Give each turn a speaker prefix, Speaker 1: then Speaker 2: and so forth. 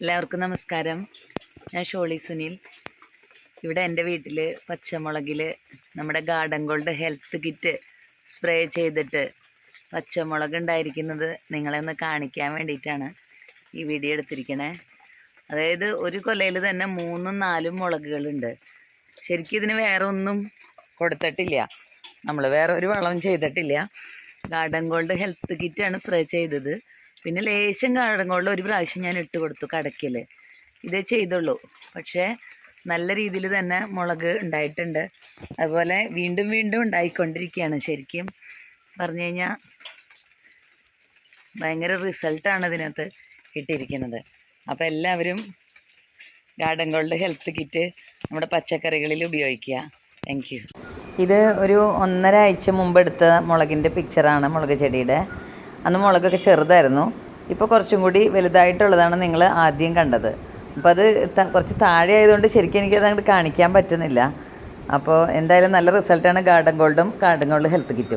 Speaker 1: എല്ലാവർക്കും നമസ്കാരം. ഞാൻ ഷോളി സുനിൽ. ഇവിടെ എന്റെ വീട്ടിൽ പച്ചമുളകിൽ നമ്മുടെ garden gold health kit spray ചെയ്തിട്ട് പച്ചമുളക് ഉണ്ടായിരിക്കുന്നത് നിങ്ങളെ ഒന്ന് കാണിക്കാൻ വേണ്ടിയിട്ടാണ് ഈ വീഡിയോ എടുത്തിരിക്കണേ. അതായത് ഒരു കൊലയിൽ തന്നെ മൂന്നും നാലും മുളകുകളുണ്ട്. ശരിക്കും ഇതിന് വേറെ ഒന്നും കൊടുത്തിട്ടില്ല. നമ്മൾ വേറെ ഒരു വളവും ചെയ്തിട്ടില്ല. ഗാർഡൻ ഗോൾഡ് ഹെൽത്ത് കിറ്റാണ് സ്പ്രേ ചെയ്തത്. പിന്നെ ലേശം ഗോൾഡ് ഒരു പ്രാവശ്യം ഞാൻ ഇട്ട് കൊടുത്തു കടക്കിൽ ഇതേ ചെയ്തുള്ളൂ. പക്ഷേ നല്ല രീതിയിൽ തന്നെ മുളക് ഉണ്ടായിട്ടുണ്ട്. അതുപോലെ വീണ്ടും വീണ്ടും ഉണ്ടായിക്കൊണ്ടിരിക്കുകയാണ്. ശരിക്കും പറഞ്ഞു കഴിഞ്ഞാൽ ഭയങ്കര റിസൾട്ടാണ് ഇതിനകത്ത് കിട്ടിയിരിക്കുന്നത്. അപ്പോൾ എല്ലാവരും ഗാർഡൻ ഗോൾഡ് ഹെൽത്ത് കിറ്റ് നമ്മുടെ പച്ചക്കറികളിൽ ഉപയോഗിക്കുക. താങ്ക് ഇത് ഒരു ഒന്നര ആഴ്ച മുമ്പ് എടുത്ത മുളകിന്റെ പിക്ചറാണ് മുളക് ചെടിയുടെ. അന്ന് മുളകൊക്കെ ചെറുതായിരുന്നു. ഇപ്പോൾ കുറച്ചും കൂടി വലുതായിട്ടുള്ളതാണ് നിങ്ങൾ ആദ്യം കണ്ടത്. അപ്പോൾ അത് കുറച്ച് താഴെ ആയതുകൊണ്ട് ശരിക്കും എനിക്കത് അങ്ങോട്ട് കാണിക്കാൻ പറ്റുന്നില്ല. അപ്പോൾ എന്തായാലും നല്ല റിസൾട്ടാണ് ഗാർഡൻ ഗോൾഡും ഗാർഡൻ ഗോൾഡ് ഹെൽത്ത് കിറ്റും.